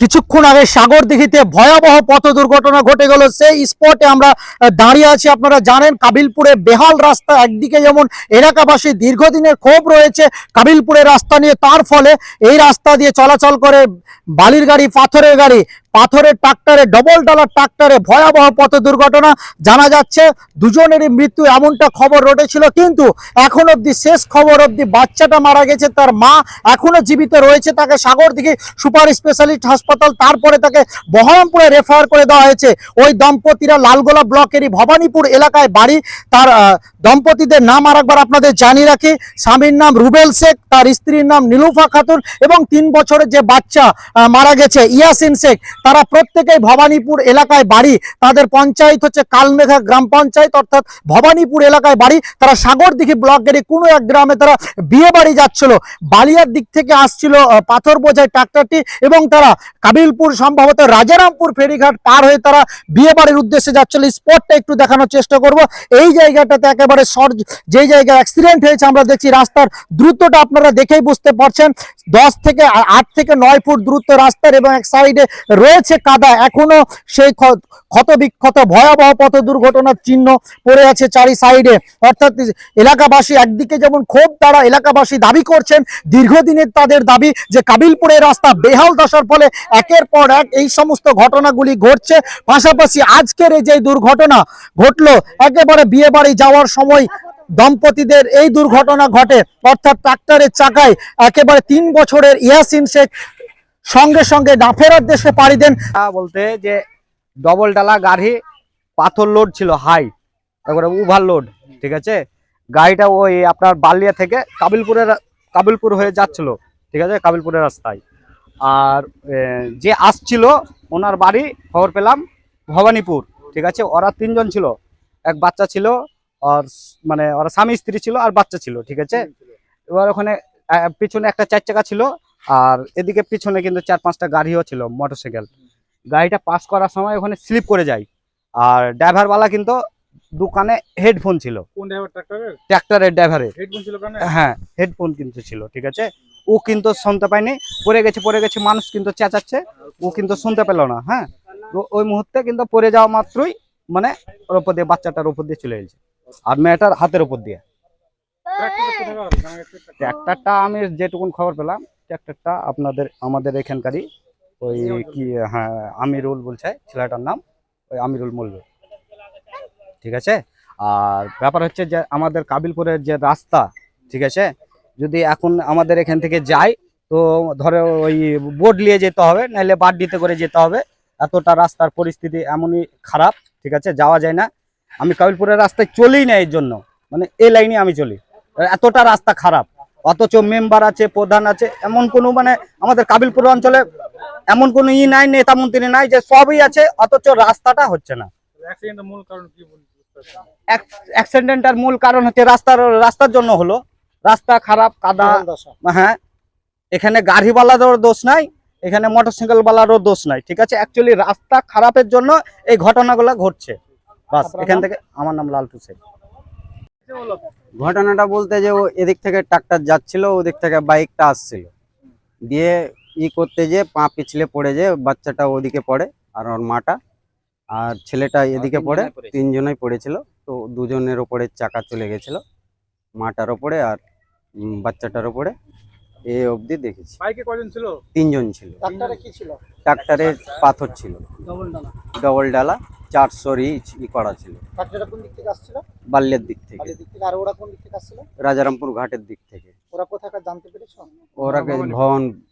কিছুক্ষণ আগে সাগর দিঘিতে ভয়াবহ পথ দুর্ঘটনা ঘটে গেল। সেই স্পটে আমরা দাঁড়িয়ে আছি। আপনারা জানেন, কাবিলপুরে বেহাল রাস্তা একদিকে যেমন এলাকাবাসী দীর্ঘদিনের ক্ষোভ রয়েছে, কাবিলপুরের রাস্তা নিয়ে তার ফলে এই রাস্তা দিয়ে চলাচল করে বালির গাড়ি, পাথরের গাড়ি, পাথরের ট্রাক্টরে ডবল ডলার ট্রাক্টরে ভয়াবহ পথ দুর্ঘটনা। জানা যাচ্ছে, দুজনেরই মৃত্যু এমনটা খবর রটেছিল, কিন্তু এখন অবধি শেষ খবর অবধি বাচ্চাটা মারা গেছে, তার মা এখনও জীবিত রয়েছে, তাকে সাগর দিকে সুপার স্পেশালিস্ট হাসপাতাল তারপরে তাকে বহরমপুরে রেফার করে দেওয়া হয়েছে। ওই দম্পতিরা লালগোলা ব্লকেরই ভবানীপুর এলাকায় বাড়ি, তার দম্পতিদের নাম আর একবার আপনাদের জানিয়ে রাখি। স্বামীর নাম রুবেল শেখ, তার স্ত্রীর নাম নীলুফা খাতুন এবং তিন বছরের যে বাচ্চা মারা গেছে, ইয়াসিন শেখ, তারা প্রত্যেকেই ভবানীপুর এলাকায় বাড়ি। তাদের পঞ্চায়েত হচ্ছে কালমেঘা গ্রাম পঞ্চায়েত, অর্থাৎ ভবানীপুর এলাকায় বাড়ি। তারা সাগরদিঘি ব্লকেরই কোনো এক গ্রামে তারা বিয়ে বাড়ি যাচ্ছিল। বালিয়ার দিক থেকে আসছিল পাথর বোঝাই ট্রাক্টরটি এবং তারা কাবিলপুর সম্ভবত রাজারামপুর ফেরিঘাট পার হয়ে তারা বিয়ে বাড়ির উদ্দেশ্যে যাচ্ছিল। স্পটটা একটু দেখানোর চেষ্টা করব। এই জায়গাটাতে একেবারে সর যেই জায়গায় অ্যাক্সিডেন্ট হয়েছে, আমরা দেখছি রাস্তার দ্রুতটা আপনারা দেখেই বুঝতে পারছেন। দশ থেকে আট থেকে নয় ফুট দ্রুত রাস্তার এবং এক সাইডে রয়েছে কাদা। এখনও সেই ক্ষ- ক্ষত বিক্ষত ভয়াবহ পথ দুর্ঘটনার চিহ্ন পড়ে আছে চারি সাইডে। অর্থাৎ এলাকাবাসী একদিকে যেমন ক্ষোভ, তারা এলাকাবাসী দাবি করছেন, দীর্ঘদিনের তাদের দাবি যে কাবিলপুরের রাস্তা বেহাল দশার ফলে একের পর এক এই সমস্ত ঘটনাগুলি ঘটছে। পাশাপাশি আজকের এই যে দুর্ঘটনা ঘটলো, একেবারে বিয়ে বাড়ি যাওয়ার সময় দম্পতিদের এই দুর্ঘটনা ঘটে। অর্থাৎ ট্রাক্টরের চাকায় একেবারে তিন বছরের ইয়াসিন শেখ সঙ্গে সঙ্গে না ফেরার দেশে পাড়ি দেন। বলতে যে ডবল ডালা গাড়ি, পাথর লোড ছিল হাই তারপরে ওভার লোড ঠিক আছে? গাড়িটা ওই আপনার বালিয়া থেকে কাবিলপুরের, কাবিলপুর হয়ে যাচ্ছিল, ঠিক আছে? কাবিলপুরের রাস্তায়। আর যে আসছিল, ওনার বাড়ি খবর পেলাম ভবানীপুর, ঠিক আছে? ওরা তিনজন ছিল। এক বাচ্চা ছিল, আর মানে ওরা স্বামী স্ত্রী ছিল আর বাচ্চা ছিল, ঠিক আছে? এবার ওখানে পিছনে একটা চার চাকা ছিল, আর এদিকে পিছনে কিন্তু চার পাঁচটা গাড়িও ছিল, মোটরসাইকেল। গাড়িটা পাস করার সময় ওখানে স্লিপ করে যায় আর ড্রাইভারওয়ালা কিন্তু দোকানে হেডফোন ছিল। কোন ড্রাইভার ট্রাক্টরের? ট্রাক্টরের ড্রাইভারের। হেডফোন ছিল কানে? হ্যাঁ হেডফোন কিন্তু ছিল ঠিক আছে? ও কিন্তু শুনতে পায়নি পড়ে গেছে পড়ে গেছে মানুষ কিন্তু চেঁচাচ্ছে ও কিন্তু শুনতে পেল না হ্যাঁ? ওই মুহূর্তে কিন্তু পড়ে যাওয়া মাত্রই মানে ওর উপর দিয়ে বাচ্চাটার উপর দিয়ে চলে গেছে আর মেয়েটার হাতের উপর দিয়ে। ট্র্যাক্টরটা আমি যেটুকুন খবর পেলাম ট্র্যাক্টরটা আপনাদের আমাদের এখানকারই ওই কি হ্যাঁ আমিরুল বলছে ছেলেটার নাম ওই আমিরুল মল্ল। ঠিক আছে? আর ব্যাপার হচ্ছে যে আমাদের কাবিলপুরের যে রাস্তা ঠিক আছে? যদি এখন আমাদের এখান থেকে যাই তো ধরো ওই বোর্ড নিয়ে যেতে হবে নাহলে বাড্ডিতে করে যেতে হবে। এতটা রাস্তার পরিস্থিতি এমনই খারাপ ঠিক আছে? যাওয়া যায় না। আমি কাবিলপুরের রাস্তায় চলি না এর জন্য। মানে এই লাইনে আমি চলি। এতটা রাস্তা খারাপ। অথচ মেম্বার আছে প্রধান আছে এমন কোনো মানে আমাদের কাবিলপুর অঞ্চলে এমন কোনো ই নাই নেতা মন্ত্রী নাই যে সবই আছে অথচ রাস্তাটা হচ্ছে না। অ্যাক্সিডেন্টের মূল কারণ হচ্ছে রাস্তার রাস্তার জন্য হলো। রাস্তা খারাপ কাদা হ্যাঁ। এখানে গাড়িওয়ালারও দোষ নাই এখানে মোটরসাইকেল বালারও দোষ নাই ঠিক আছে? অ্যাকচুয়ালি রাস্তা খারাপের জন্য এই ঘটনাগুলো ঘটছে। বাস এখান থেকে আমার নাম লালটু শেখ ঘটনাটা বলতে যে ও এদিক থেকে ট্রাক্টর যাচ্ছিল ওদিক থেকে বাইকটা আসছিল দিয়ে ই করতে যে পা পিছলে পড়ে যে বাচ্চাটা ওদিকে পড়ে আর ওর মাটা। আর ছেলেটা এদিকে পড়ে তিনজনেই পড়েছিল। তো দুজনের ওপরে চাকা চলে গেছিল মাটার ওপরে আর বাচ্চাটার ওপরে। এ অবধি দেখেছি। বাইকে কজন ছিল? তিনজন ছিল। ট্রাক্টরে কি ছিল? ট্রাক্টরে পাথর ছিল। ডবল ডালা ডবল ডালা চারশো ই করা ছিল। ট্রাক্টরটা কোন দিক থেকে আসছিল? বাল্যের দিক থেকে। দিক থেকে। আর ওরা কোন দিক থেকে আসছিল? রাজারামপুর ঘাটের দিক থেকে। ওরা কোথাকার জানতে পেরেছ? ওরা ভবনপুর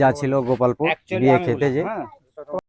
যা ছিল গোপালপুর বিয়ে খেতে যে